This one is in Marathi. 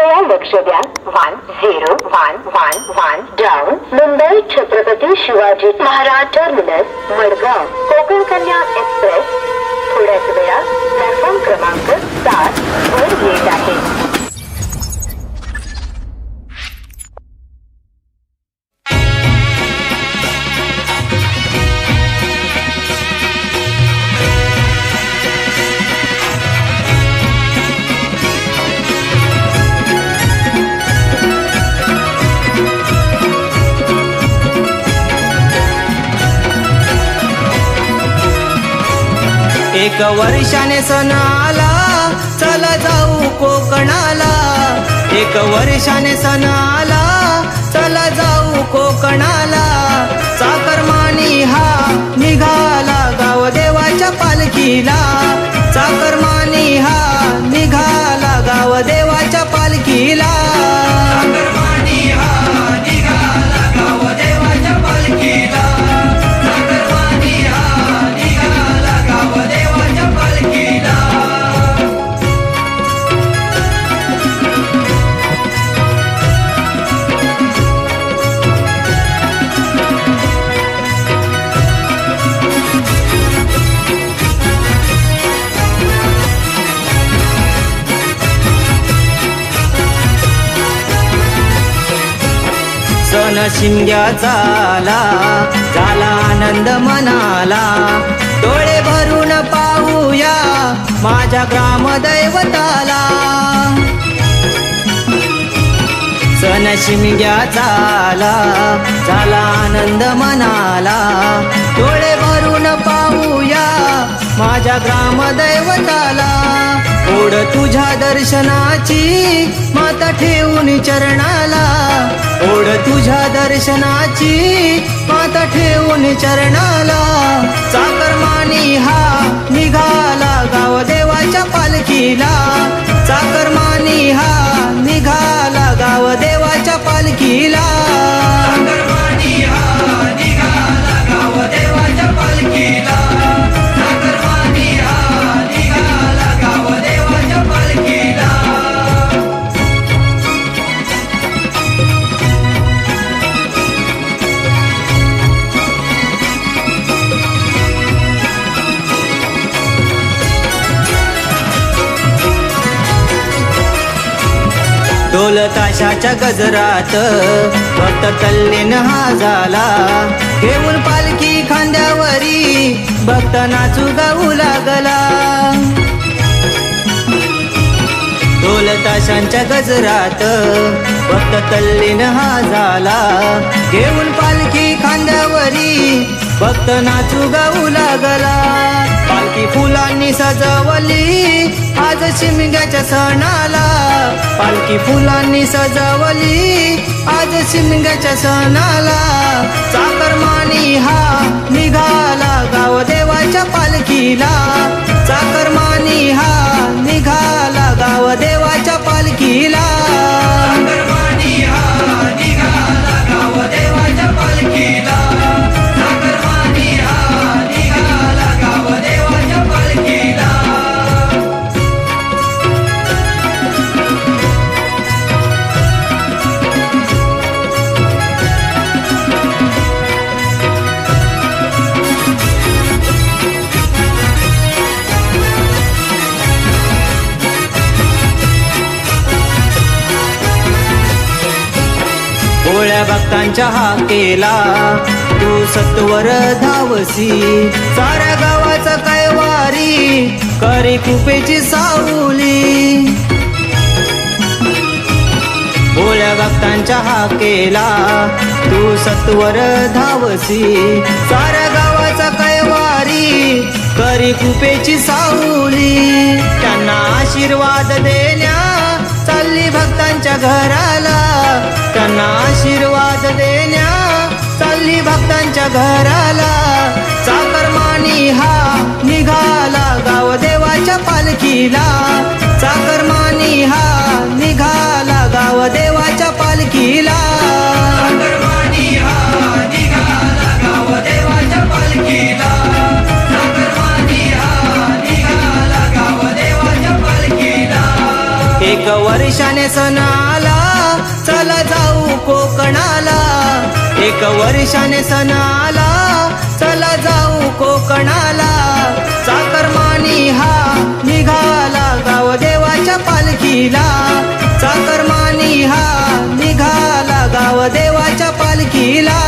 कृपया लक्ष द्या one zero one one one down Mumbai Chhatrapati Shivaji Maharaj terminus Madgaon Konkan Kanya express एक वर्षाने सण आला चला जाऊ कोकणाला. एक वर्षाने सण आला चला जाऊ कोकणाला. साकरमानी हा निघाला गाव देवाच्या पालखीला. सण झाला आला झाला आनंद मनाला. डोळे भरून पाहूया माझ्या ग्रामदैवताला सण शिमग्याचा आला झाला आनंद मनाला. डोळे भरून पाहूया माझ्या ग्रामदैवताला ओढ तुझ्या दर्शनाची माता ठेवून चरणाला. ओढ तुझ्या दर्शनाची माता ठेवून चरणाला. चाकरमानी हा निघा ढोल ताशाच्या गजरात भक्त तल्लीन हा झाला. घेऊन पालखी खांद्यावरी भक्त नाचू गाऊ लागला. ढोल ताशांच्या गजरात भक्त तल्लीन हा झाला. घेऊन पालखी खांद्यावरी भक्त नाचू गाऊ लागला. पालखी फुलांनी सजवली आज शिमग्याच्या सणाला पालखी फुलांनी सजवली. आज शिमग्याच्या सणाला चाकरमानी हा निघाला गाव देवाच्या पालखीला चाकरमानी हा सगळ्या भक्तांच्या हाकेला. तू सत्वर धावसी साऱ्या गावाचा काय वारी करी कृपेची सावली. भोळ्या भक्तांच्या हाकेला तू सत्वर धावसी साऱ्या गावाचा काय वारी करी कृपेची सावली. त्यांना आशीर्वाद देण्या चालली भक्तांच्या घराला. त्यांना आशीर्वाद देण्या चालली भक्तांच्या घराला. चाकरमानी हा निघाला गाव देवाच्या पालखीला. चाकरमानी हा निघाला गाव देवाच्या पालखीला. एक वर्षाने सणा कोकणाला. एक वर्षाने सणाला. चला जाऊ कोकणाला. चाकरमानी हा निघाला गाव देवाच्या पालखीला. चाकरमानी हा निघाला गाव देवाच्या पालखीला.